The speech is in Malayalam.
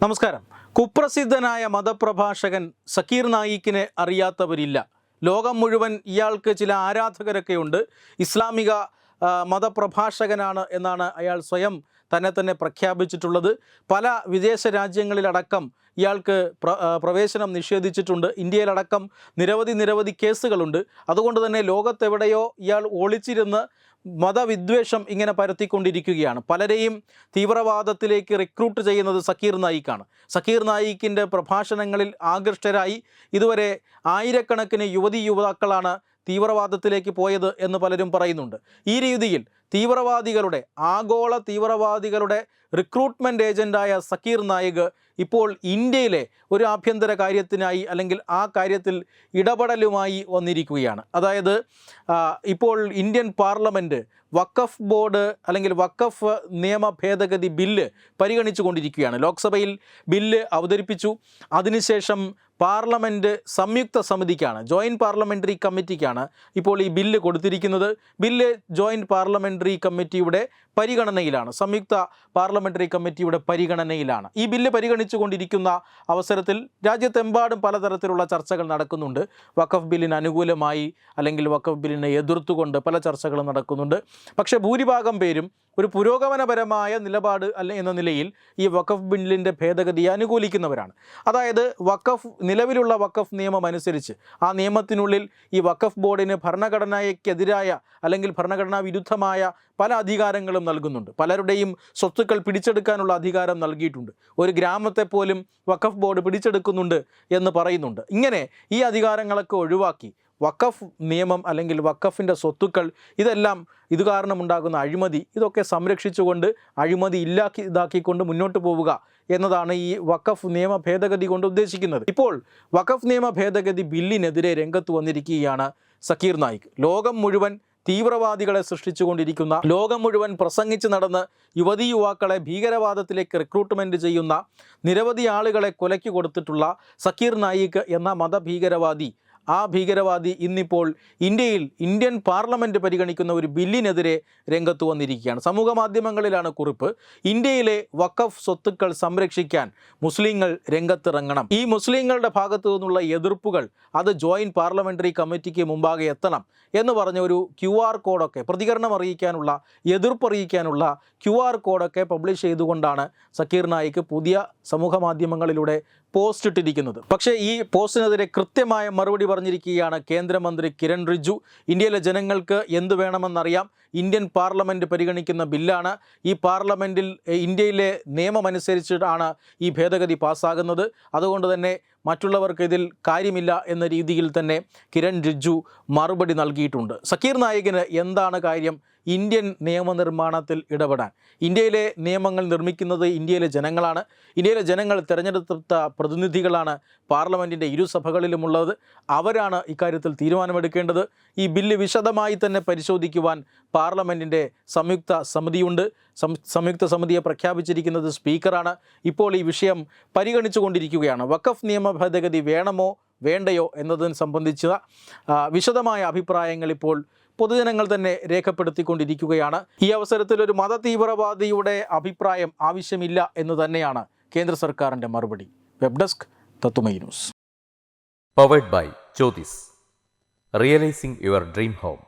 നമസ്കാരം. കുപ്രസിദ്ധനായ മതപ്രഭാഷകൻ സക്കീർ നായിക്കിനെ അറിയാത്തവരില്ല. ലോകം മുഴുവൻ ഇയാൾക്ക് ചില ആരാധകരൊക്കെ ഉണ്ട് ഇസ്ലാമിക മതപ്രഭാഷകനാണ് എന്നാണ് അയാൾ സ്വയം തന്നെ തന്നെ പ്രഖ്യാപിച്ചിട്ടുള്ളത്. പല വിദേശ രാജ്യങ്ങളിലടക്കം ഇയാൾക്ക് പ്ര പ്രവേശനം നിഷേധിച്ചിട്ടുണ്ട്. ഇന്ത്യയിലടക്കം നിരവധി നിരവധി കേസുകളുണ്ട്. അതുകൊണ്ട് തന്നെ ലോകത്തെവിടെയോ ഇയാൾ ഒളിച്ചിരുന്ന് മതവിദ്വേഷം ഇങ്ങനെ പരത്തിക്കൊണ്ടിരിക്കുകയാണ്. പലരെയും തീവ്രവാദത്തിലേക്ക് റിക്രൂട്ട് ചെയ്യുന്നത് സക്കീർ നായിക്കാണ്. സക്കീർ നായിക്കിന്റെ പ്രഭാഷണങ്ങളിൽ ആകൃഷ്ടരായി ഇതുവരെ ആയിരക്കണക്കിന് യുവതി യുവാക്കളാണ് തീവ്രവാദത്തിലേക്ക് പോയത് എന്ന് പലരും പറയുന്നുണ്ട്. ഈ രീതിയിൽ തീവ്രവാദികളുടെ ആഗോള തീവ്രവാദികളുടെ റിക്രൂട്ട്മെന്റ് ഏജന്റായ സക്കീർ നായിക് ഇപ്പോൾ ഇന്ത്യയിലെ ഒരു ആഭ്യന്തര കാര്യത്തിനായി അല്ലെങ്കിൽ ആ കാര്യത്തിൽ ഇടപെടലുമായി വന്നിരിക്കുകയാണ്. അതായത് ഇപ്പോൾ ഇന്ത്യൻ പാർലമെന്റ് വക്കഫ് ബോർഡ് അല്ലെങ്കിൽ വക്കഫ് നിയമ ഭേദഗതി ബില്ല് പരിഗണിച്ചു കൊണ്ടിരിക്കുകയാണ് ലോക്സഭയിൽ ബില്ല് അവതരിപ്പിച്ചു. അതിനുശേഷം പാർലമെന്റ് സംയുക്ത സമിതിക്കാണ് ജോയിന്റ് പാർലമെന്ററി കമ്മിറ്റിക്കാണ് ഇപ്പോൾ ഈ ബില്ല് കൊടുത്തിരിക്കുന്നത്. ബില്ല് ജോയിന്റ് പാർലമെന്ററി കമ്മിറ്റിയുടെ പരിഗണനയിലാണ് സംയുക്ത പാർലമെന്ററി കമ്മിറ്റിയുടെ പരിഗണനയിലാണ്. ഈ ബില്ല് പരിഗണിച്ചുകൊണ്ടിരിക്കുന്ന അവസരത്തിൽ രാജ്യത്തെമ്പാടും പലതരത്തിലുള്ള ചർച്ചകൾ നടക്കുന്നുണ്ട്. വഖഫ് ബില്ലിന് അനുകൂലമായി അല്ലെങ്കിൽ വഖഫ് ബില്ലിനെ എതിർത്തുകൊണ്ട് പല ചർച്ചകളും നടക്കുന്നുണ്ട്. പക്ഷേ ഭൂരിഭാഗം പേരും ഒരു പുരോഗമനപരമായ നിലപാട് അല്ല എന്ന നിലയിൽ ഈ വഖഫ് ബില്ലിന്റെ ഭേദഗതിയെ അനുകൂലിക്കുന്നവരാണ്. അതായത് വഖഫ് നിലവിലുള്ള വഖഫ് നിയമം അനുസരിച്ച് ആ നിയമത്തിനുള്ളിൽ ഈ വഖഫ് ബോർഡിന് ഭരണഘടനയ്ക്കെതിരായ അല്ലെങ്കിൽ ഭരണഘടനാ വിരുദ്ധമായ പല അധികാരങ്ങളും നൽകുന്നുണ്ട്. പലരുടെയും സ്വത്തുക്കൾ പിടിച്ചെടുക്കാനുള്ള അധികാരം നൽകിയിട്ടുണ്ട്. ഒരു ഗ്രാമത്തെ പോലും വഖഫ് ബോർഡ് പിടിച്ചെടുക്കുന്നുണ്ട് എന്ന് പറയുന്നുണ്ട്. ഇങ്ങനെ ഈ അധികാരങ്ങളൊക്കെ ഒഴിവാക്കി വഖഫ് നിയമം അല്ലെങ്കിൽ വഖഫിന്റെ സ്വത്തുക്കൾ ഇതെല്ലാം ഇത് കാരണമുണ്ടാകുന്ന അഴിമതി. ഇതൊക്കെ സംരക്ഷിച്ചുകൊണ്ട് അഴിമതി ഇല്ലാക്കി ഇതാക്കിക്കൊണ്ട് മുന്നോട്ട് പോവുക എന്നതാണ് ഈ വക്കഫ് നിയമ ഭേദഗതി കൊണ്ട് ഉദ്ദേശിക്കുന്നത്. ഇപ്പോൾ വക്കഫ് നിയമ ഭേദഗതി ബില്ലിനെതിരെ രംഗത്ത് വന്നിരിക്കുകയാണ് സക്കീർ നായിക്. ലോകം മുഴുവൻ തീവ്രവാദികളെ സൃഷ്ടിച്ചുകൊണ്ടിരിക്കുന്ന ലോകം മുഴുവൻ പ്രസംഗിച്ച് നടന്ന് യുവതി യുവാക്കളെ ഭീകരവാദത്തിലേക്ക് റിക്രൂട്ട്മെന്റ് ചെയ്യുന്ന നിരവധി ആളുകളെ കൊലയ്ക്ക് കൊടുത്തിട്ടുള്ള സക്കീർ നായിക് എന്ന മതഭീകരവാദി ആ ഭീകരവാദി ഇന്നിപ്പോൾ ഇന്ത്യയിൽ ഇന്ത്യൻ പാർലമെന്റ് പരിഗണിക്കുന്ന ഒരു ബില്ലിനെതിരെ രംഗത്ത് വന്നിരിക്കുകയാണ്. സമൂഹ മാധ്യമങ്ങളിലാണ് കുറിപ്പ്. ഇന്ത്യയിലെ വഖഫ് സ്വത്തുക്കൾ സംരക്ഷിക്കാൻ മുസ്ലിങ്ങൾ രംഗത്തിറങ്ങണം. ഈ മുസ്ലിങ്ങളുടെ ഭാഗത്തു നിന്നുള്ള എതിർപ്പുകൾ അത് ജോയിന്റ് പാർലമെന്ററി കമ്മിറ്റിക്ക് മുമ്പാകെ എത്തണം എന്ന് പറഞ്ഞ ഒരു ക്യു ആർ കോഡൊക്കെ പ്രതികരണം അറിയിക്കാനുള്ള എതിർപ്പ് അറിയിക്കാനുള്ള ക്യു ആർ കോഡൊക്കെ പബ്ലിഷ് ചെയ്തുകൊണ്ടാണ് സക്കീർ നായിക്ക് പുതിയ സമൂഹ മാധ്യമങ്ങളിലൂടെ പോസ്റ്റ് ഇട്ടിരിക്കുന്നത്. പക്ഷേ ഈ പോസ്റ്റിനെതിരെ കൃത്യമായ മറുപടി പറഞ്ഞിരിക്കുകയാണ് കേന്ദ്രമന്ത്രി കിരൺ റിജു. ഇന്ത്യയിലെ ജനങ്ങൾക്ക് എന്ത് വേണമെന്നറിയാം. ഇന്ത്യൻ പാർലമെന്റ് പരിഗണിക്കുന്ന ബില്ലാണ്. ഈ പാർലമെന്റിൽ ഇന്ത്യയിലെ നിയമമനുസരിച്ചിട്ടാണ് ഈ ഭേദഗതി പാസ്സാകുന്നത്. അതുകൊണ്ട് തന്നെ മറ്റുള്ളവർക്ക് ഇതിൽ കാര്യമില്ല എന്ന രീതിയിൽ തന്നെ കിരൺ റിജ്ജു മറുപടി നൽകിയിട്ടുണ്ട്. സക്കീർ നായികിന് എന്താണ് കാര്യം? ഇന്ത്യൻ നിയമനിർമ്മാണത്തിൽ ഇടപെടാൻ. ഇന്ത്യയിലെ നിയമങ്ങൾ നിർമ്മിക്കുന്നത് ഇന്ത്യയിലെ ജനങ്ങളാണ്. ഇന്ത്യയിലെ ജനങ്ങൾ തിരഞ്ഞെടുത്ത പ്രതിനിധികളാണ് പാർലമെന്റിന്റെ ഇരുസഭകളിലുമുള്ളത് അവരാണ് ഇക്കാര്യത്തിൽ തീരുമാനമെടുക്കേണ്ടത്. ഈ ബില്ല് വിശദമായി തന്നെ പരിശോധിക്കുവാൻ പാർലമെന്റിന്റെ സംയുക്ത സമിതിയുണ്ട്. സംയുക്ത സമിതിയെ പ്രഖ്യാപിച്ചിരിക്കുന്നത് സ്പീക്കറാണ്. ഇപ്പോൾ ഈ വിഷയം പരിഗണിച്ചുകൊണ്ടിരിക്കുകയാണ്. വഖഫ് നിയമ ഭേദഗതി വേണമോ വേണ്ടയോ എന്നതിനെ സംബന്ധിച്ച വിശദമായ അഭിപ്രായങ്ങൾ ഇപ്പോൾ പൊതുജനങ്ങൾ തന്നെ രേഖപ്പെടുത്തിക്കൊണ്ടിരിക്കുകയാണ്. ഈ അവസരത്തിൽ ഒരു മത തീവ്രവാദിയുടെ അഭിപ്രായം ആവശ്യമില്ല എന്ന് തന്നെയാണ് കേന്ദ്ര സർക്കാരിന്റെ മറുപടി. വെബ് ഡെസ്ക് തത്തുമൈ news. Powered by Jyothis realising your dream home